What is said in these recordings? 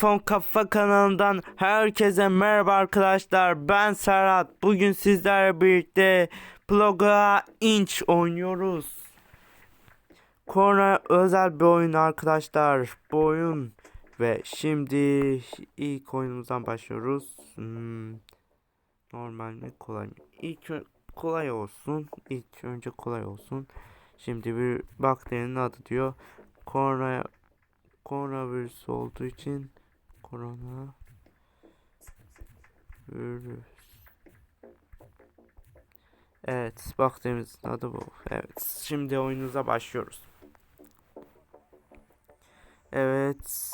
Telefon Kafa kanalından herkese merhaba arkadaşlar. Ben Serhat. Bugün sizlerle birlikte Plaga Inch oynuyoruz. Korna özel bir oyun arkadaşlar. Bu oyun ve şimdi ilk oyunumuzdan başlıyoruz. Hmm, normal mi kolay mı? İlk kolay olsun. İlk önce kolay olsun. Şimdi bir bakterinin adı diyor. Korna koronavirüs olduğu için korona virüs. Evet, bakterimizin adı bu. Evet, şimdi oyunumuza başlıyoruz. Evet,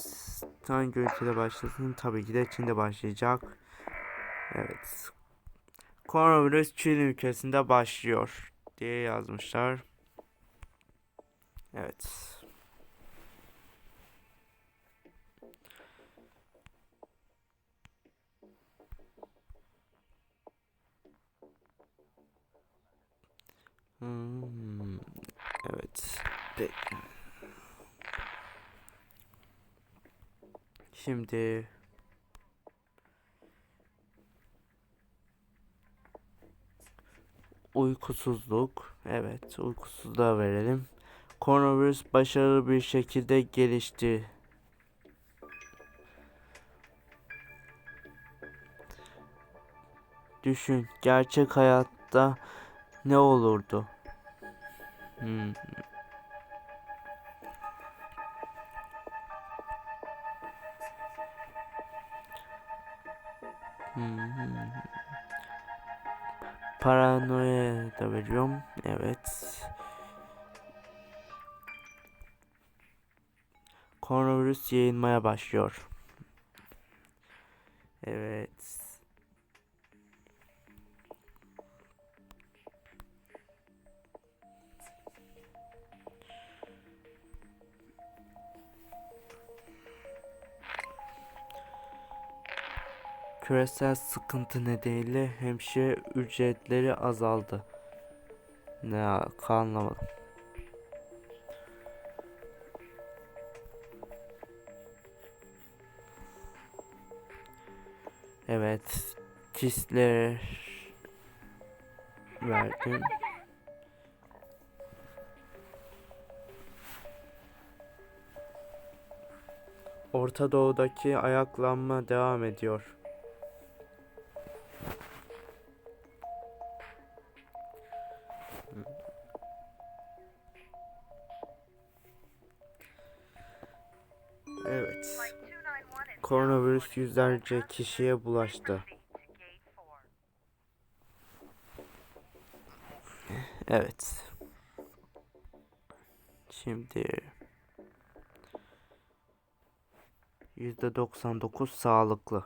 hangi ülkede başlasın? Tabii ki de Çin'de başlayacak. Evet. Koronavirüs Çin ülkesinde başlıyor diye yazmışlar. Evet. Hmm, evet. Peki. Şimdi uykusuzluk. Evet, uykusuzluğa verelim. Koronavirüs başarılı bir şekilde gelişti. Düşün, gerçek hayatta ne olurdu? Hmm. Hmm. Paranoya da veriyorum. Evet. Koronavirüs yayılmaya başlıyor. Evet. Küresel sıkıntı nedeniyle hemşire ücretleri azaldı. Ne anlamadım. Evet, kistler verdim. Orta Doğu'daki ayaklanma devam ediyor. Yüzlerce kişiye bulaştı. Evet. Şimdi %99 sağlıklı.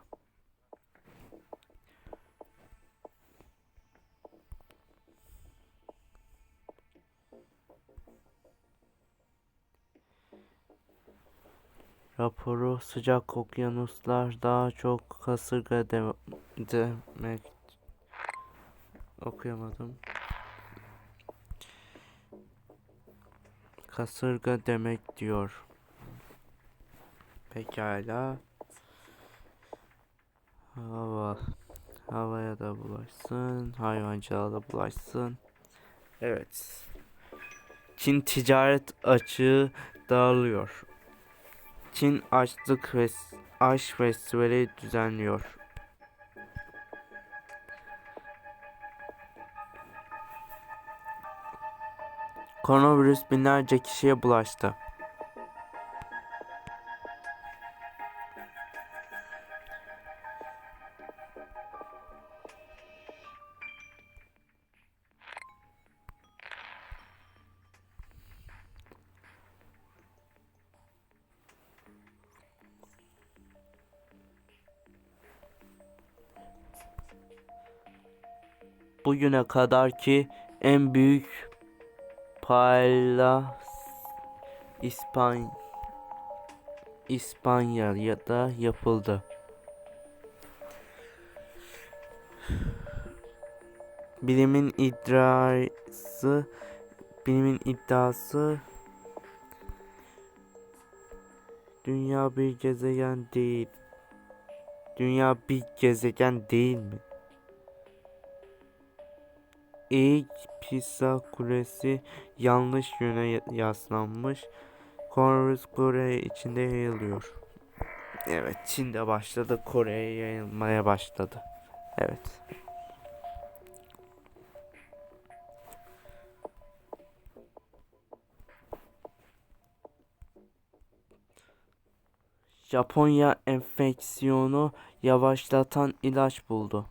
Raporu sıcak okyanuslar daha çok kasırga de demek okuyamadım. Kasırga demek diyor. Pekala. Hava havaya da bulaşsın, hayvancılığa da bulaşsın. Evet. Çin ticaret açığı dağılıyor. Çin açlık ve aş festivali düzenliyor. Koronavirüs binlerce kişiye bulaştı. Bugüne kadar ki en büyük paylas İspan İspanya'da yapıldı. Bilimin iddiası bilimin iddiası Dünya bir gezegen değil. Dünya bir gezegen değil mi? İlk Pisa Kulesi yanlış yöne ya- yaslanmış. Koronavirüs Kore içinde yayılıyor. Evet, Çin'de başladı, Kore'ye yayılmaya başladı. Evet. Japonya enfeksiyonu yavaşlatan ilaç buldu.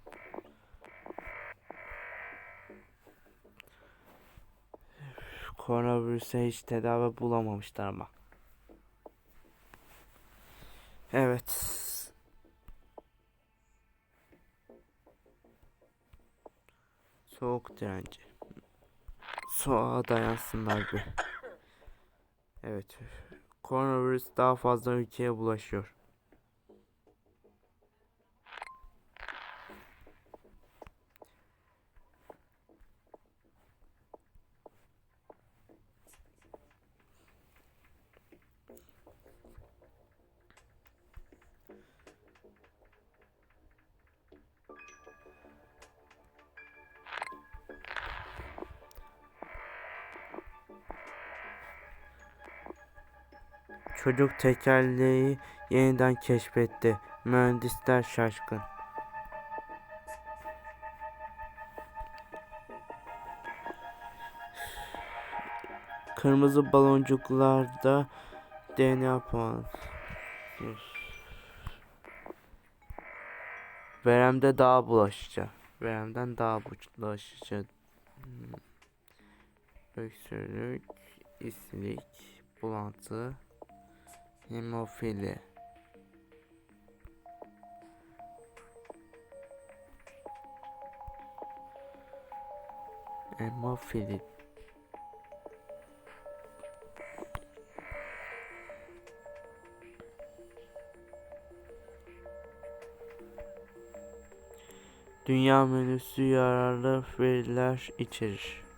Koronavirüse hiç tedavi bulamamışlar ama. Evet. Soğuk direnci. Soğuğa dayansınlar bir. Evet. Koronavirüs daha fazla ülkeye bulaşıyor. Çocuk tekerleği yeniden keşfetti. Mühendisler şaşkın. Kırmızı baloncuklarda DNA puan. Veremde daha bulaşıcı. Veremden daha bulaşıcı. Hmm. Öksürük, islik, bulantı, hemofili. Hemofili. Dünya menüsü yararlı veriler içerir.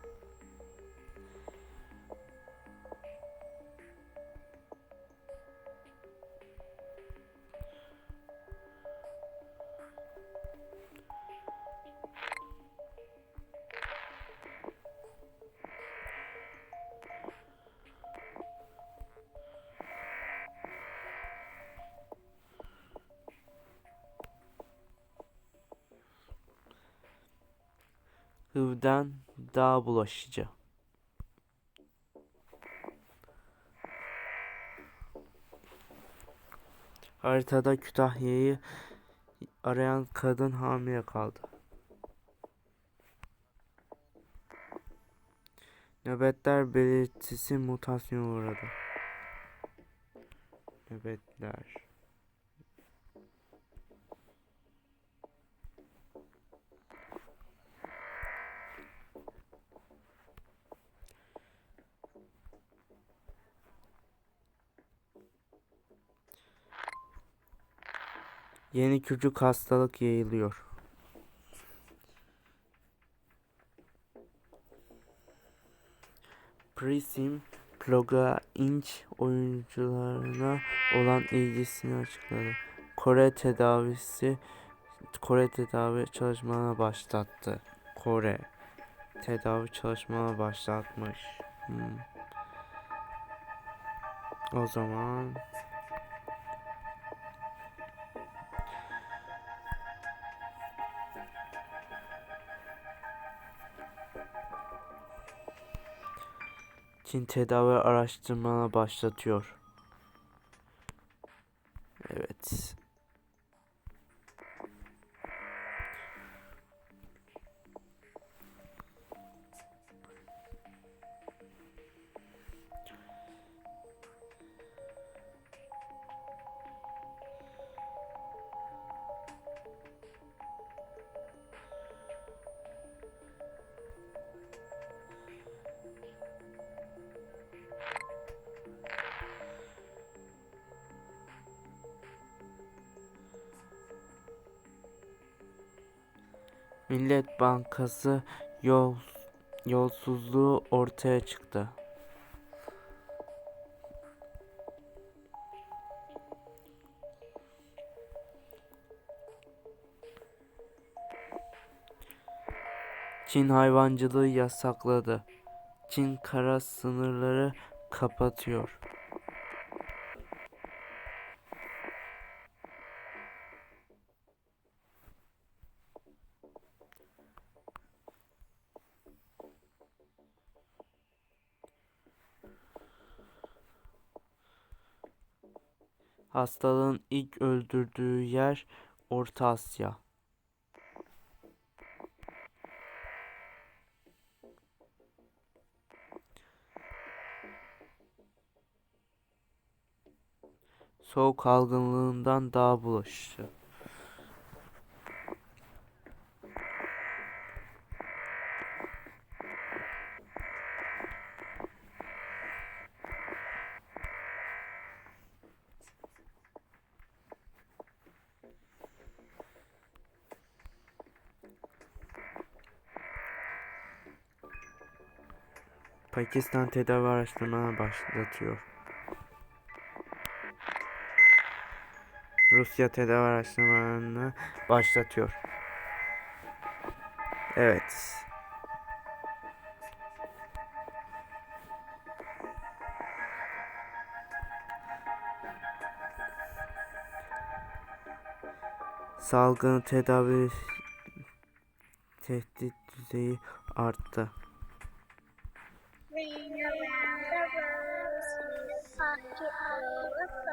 HIV'den daha bulaşıcı. Haritada Kütahya'yı arayan kadın hamile kaldı. Nöbetler belirtisi mutasyona uğradı. Nöbetler. Yeni küçük hastalık yayılıyor. Prism Ploga Inc. oyuncularına olan ilgisini açıkladı. Kore tedavisi Kore tedavi çalışmalarına başlattı. Kore tedavi çalışmalarına başlatmış. Hmm. O zaman Çin tedavi araştırmalarına başlatıyor. Millet Bankası yol, yolsuzluğu ortaya çıktı. Çin hayvancılığı yasakladı. Çin kara sınırları kapatıyor. Hastalığın ilk öldürdüğü yer Orta Asya. Soğuk algınlığından daha bulaşıcı. Pakistan tedavi araştırmalarını başlatıyor. Rusya tedavi araştırmalarını başlatıyor. Evet. Salgın tedavi tehdit düzeyi arttı. Ring around the rosy pocket full of gold.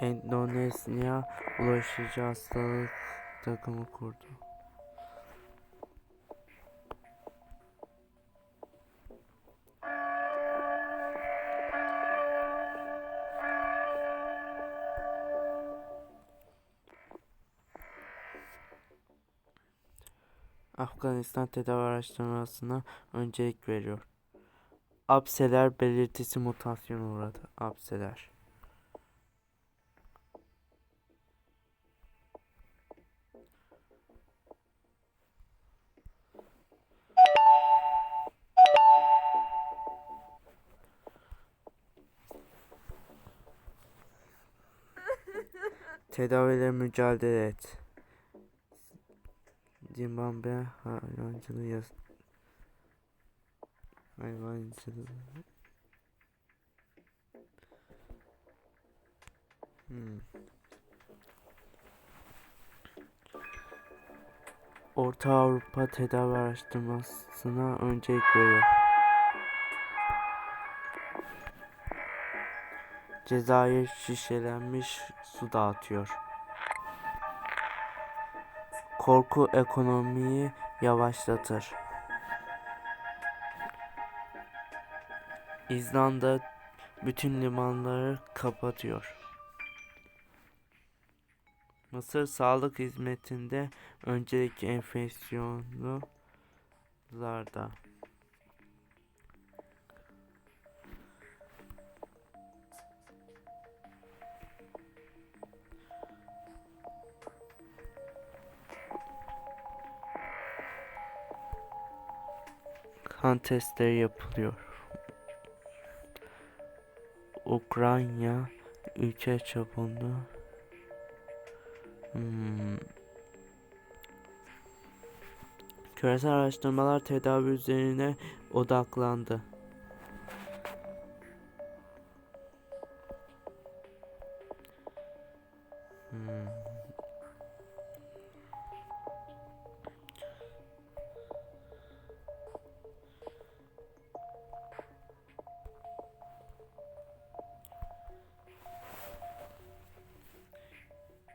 Endonezya bulaşıcı hastalık takımı kurdu. Afganistan tedavi araştırmasına öncelik veriyor. Apseler belirtisi mutasyona uğradı. Apseler. Tedaviyle mücadele et. Zimbabwe hayvancılığı yas hayvancılığı Hmm. Orta Avrupa tedavi araştırmasına öncelik veriyor. Cezayir şişelenmiş su dağıtıyor. Korku ekonomiyi yavaşlatır. İzlanda bütün limanları kapatıyor. Mısır sağlık hizmetinde öncelik enfeksiyonlularda. Kan testleri yapılıyor. Ukrayna ülke çapında hmm. küresel araştırmalar tedavi üzerine odaklandı.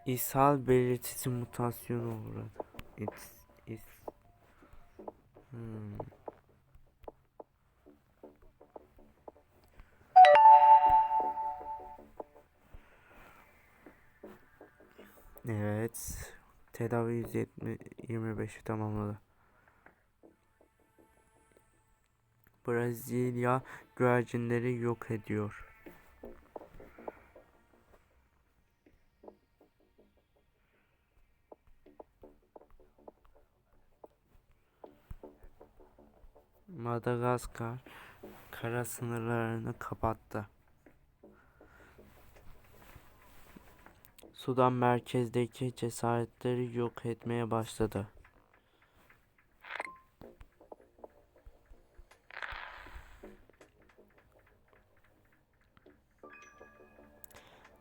ishal belirtisi mutasyonu uğradı. It's, it's. Hmm. Evet. Tedavi 125'i tamamladı. Brezilya güvercinleri yok ediyor. Madagaskar kara sınırlarını kapattı. Sudan merkezdeki cesaretleri yok etmeye başladı.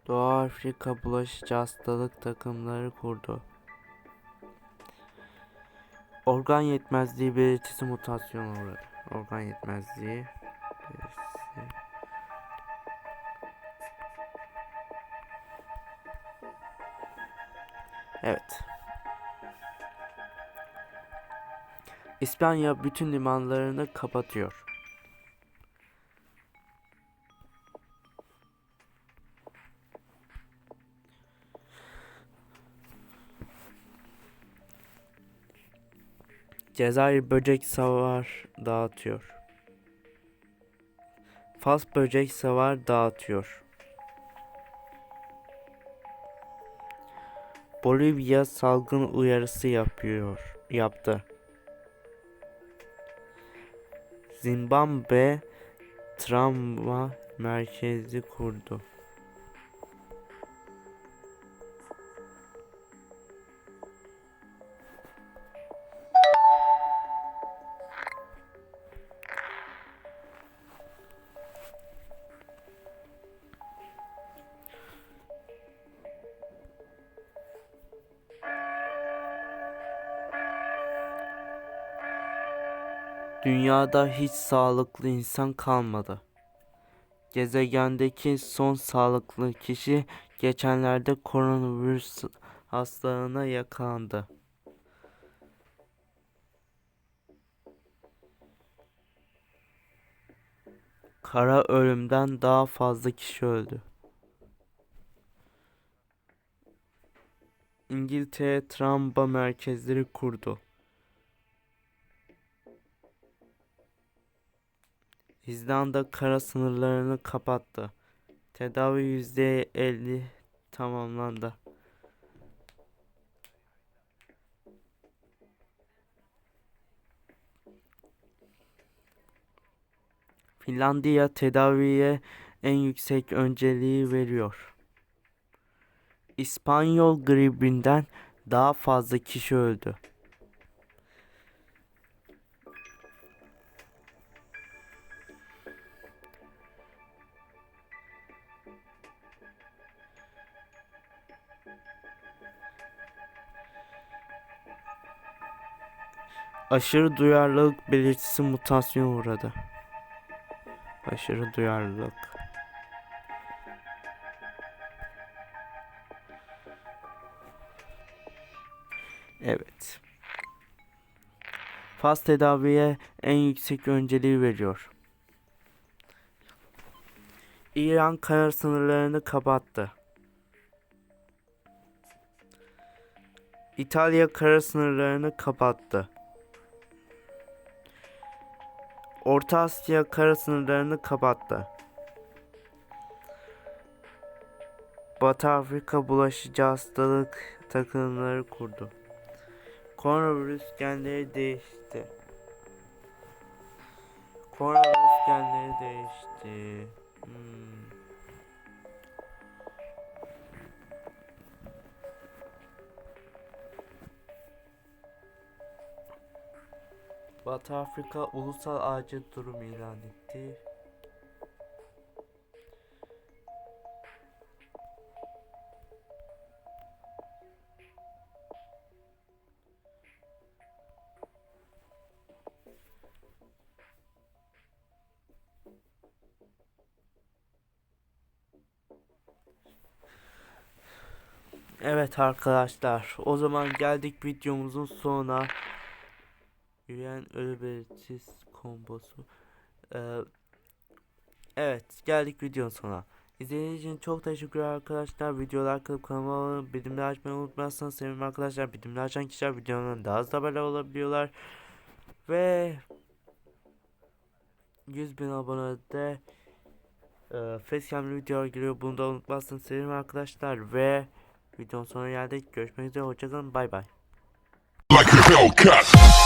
Doğu Afrika bulaşıcı hastalık takımları kurdu. Organ yetmezliği belirtisi mutasyona uğradı. Organ yetmezliği belirtisi. Evet. İspanya bütün limanlarını kapatıyor. Cezayir böcek savar dağıtıyor. Fas böcek savar dağıtıyor. Bolivya salgın uyarısı yapıyor, yaptı. Zimbabwe travma merkezi kurdu. Dünyada hiç sağlıklı insan kalmadı. Gezegendeki son sağlıklı kişi geçenlerde koronavirüs hastalığına yakalandı. Kara ölümden daha fazla kişi öldü. İngiltere travma merkezleri kurdu. İzlanda kara sınırlarını kapattı. Tedavi yüzde elli tamamlandı. Finlandiya tedaviye en yüksek önceliği veriyor. İspanyol gribinden daha fazla kişi öldü. Aşırı duyarlılık belirtisi mutasyona uğradı. Aşırı duyarlılık. Evet. Faz tedaviye en yüksek önceliği veriyor. İran kara sınırlarını kapattı. İtalya kara sınırlarını kapattı. Orta Asya kara sınırlarını kapattı. Batı Afrika bulaşıcı hastalık takımları kurdu. Koronavirüs genleri değişti. Koronavirüs genleri Batı Afrika ulusal acil durum ilan etti. Evet arkadaşlar o zaman geldik videomuzun sonuna. Yürüyen ölü belirsiz kombosu. Ee, evet geldik videonun sonuna. İzlediğiniz için çok teşekkürler arkadaşlar. Videolar kılıp kanalıma abone bildirimleri açmayı unutmazsanız sevinirim arkadaşlar. Bildirimleri açan kişiler videolarından daha hızlı haberdar olabiliyorlar. Ve 100 bin abonede e, facecam'lı video geliyor. Bunu da unutmazsanız sevinirim arkadaşlar. Ve videonun sonuna geldik. Görüşmek üzere. Hoşçakalın. Bay bay. like a Hellcat.